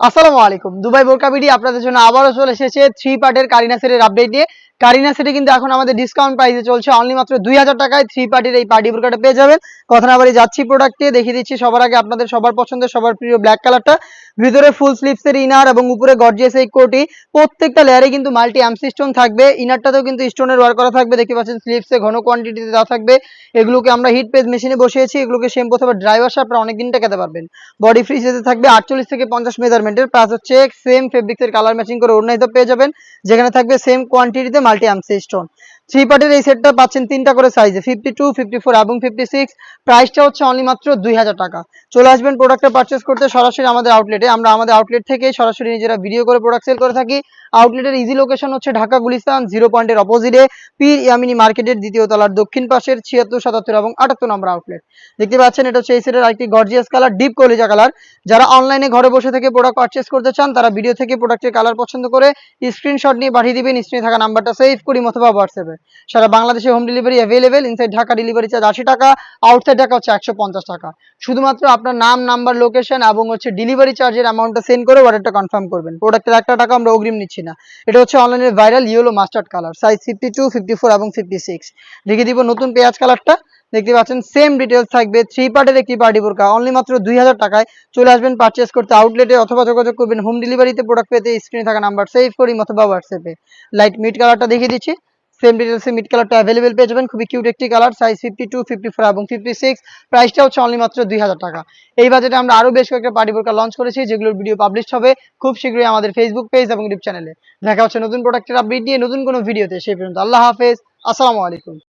আসসালামু আলাইকুম। দুবাই বোরকা বিডি আপনাদের জন্য আবারও চলে এসেছে থ্রি পার্টের কারিনা সেটের আপডেট নিয়ে। কারিনা সেটে কিন্তু এখন আমাদের ডিসকাউন্ট প্রাইসে চলছে অনলি মাত্র দুই হাজার টাকায় থ্রি পার্টির এই পার্টি বোরকাটা পেয়ে যাবেন। কথা না বাড়ি যাচ্ছি প্রোডাক্টে দেখিয়ে দিচ্ছি সবার আগে আপনাদের সবার পছন্দের, সবার প্রিয় ব্ল্যাক কালারটা ভিতরে ফুল স্লিপসের ইনার এবং উপরে গর্জিয়াস এই কোটি। প্রত্যেকটা লেয়ারে কিন্তু মাল্টি অ্যামসি স্টোন থাকবে। ইনারটাতেও কিন্তু স্টোনের ওয়ার করা থাকবে। দেখতে পাচ্ছেন স্লিপসে ঘন কোয়ান্টিটিতে দেওয়া থাকবে। এগুলোকে আমরা হিট পেজ মেশিনে বসিয়েছি। এগুলোকে সেম প্রথমে ড্রাইভার আপনারা অনেকদিন টেকাতে পারবেন। বডি ফ্রি যেতে থাকবে আটচল্লিশ থেকে পঞ্চাশ মেজারমেন্টের প্লাস হচ্ছে সেম ফেব্রিক্সের কালার ম্যাচিং করে অন্য পেয়ে যাবেন। যেখানে থাকবে সেম কোয়ান্টিটিতে মাল্টি অ্যামসি স্টোন থ্রি পার্টের এই সেটটা পাচ্ছেন তিনটা করে সাইজে ফিফটি টু ফিফটি ফোর এবং ফিফটি সিক্স প্রাইসটা হচ্ছে অনলি মাত্র দুই হাজার টাকা। চলে আসবেন প্রোডাক্টটা পারচেস করতে সরাসরি আমাদের আউটলেটে আমরা আমাদের আউটলেট থেকে সরাসরি নিজেরা ভিডিও করে প্রোডাক্ট সেল করে থাকি। আউটলেটের ইজি লোকেশন হচ্ছে ঢাকা গুলিস্তান জিরো পয়েন্টের অপোজিটে পীর ইয়ামিনী মার্কেটের দ্বিতীয় তলার দক্ষিণ পাশের ছিয়াত্তর, সাতাত্তর এবং আটাত্তর নম্বর আউটলেট দেখতে পাচ্ছেন এটা হচ্ছে এই সেটের আরেকটি গর্জিয়াস কালার ডিপ কলিজা কালার যারা অনলাইনে ঘরে বসে থেকে প্রোডাক্ট পারচেস করতে চান, তারা ভিডিও থেকে প্রোডাক্টের কালার পছন্দ করে স্ক্রিনশট নিয়ে পাঠিয়ে দিবেন। স্ক্রিনে থাকা নাম্বারটা সেভ করি, অথবা হোয়াটসঅ্যাপে সারা বাংলাদেশে home delivery available inside Dhaka delivery charge আশি টাকা আউটসাইড ঢাকা হচ্ছে একশো পঞ্চাশ টাকা। শুধুমাত্র আপনার নাম নাম্বার লোকেশন এবং হচ্ছে ডেলিভারি চার্জের অ্যামাউন্টটা সেন্ড করে অর্ডারটা কনফার্ম করবেন। প্রোডাক্টের একটা টাকা আমরা অগ্রিম নিচ্ছি না। এটা হচ্ছে অনলাইনে viral yellow mustard colour size fifty two fifty four এবং ফিফটি সিক্স লিখে দিব নতুন পেঁয়াজ কালারটা দেখতে পাচ্ছেন সেম ডিটেলস থাকবে। থ্রি পার্টের একটি পার্টি বোরকা অনলি মাত্র দুই হাজার টাকায় চলে আসবেন পারচেস করতে। আউটলেটে অথবা যোগাযোগ করবেন। হোম ডেলিভারিতে প্রোডাক্ট পেতে স্ক্রিনে থাকা নাম্বার সেভ করি অথবা হোয়াটসঅ্যাপে লাইট মিড কালারটা দেখিয়ে দিচ্ছি। সেম ডিটেলসে মিড কালারটা অ্যাভেলেবেল পেয়ে যাবেন। খুবই কিউট একটি colour size fifty two fifty four এবং ফিফটি সিক্স প্রাইসটা হচ্ছে অনলি মাত্র দুই হাজার টাকা। এই বাজেটে আমরা আরও বেশ কয়েকটা পার্টি বোরকা লঞ্চ করেছি, যেগুলোর ভিডিও পাবলিশ হবে খুব শীঘ্রই আমাদের ফেসবুক পেজ এবং ইউটিউব চ্যানেলে দেখা হচ্ছে নতুন প্রোডাক্টের আপডেট নিয়ে নতুন কোনো ভিডিওতে সেই পর্যন্ত আল্লাহ হাফেজ। আসসালামু আলাইকুম।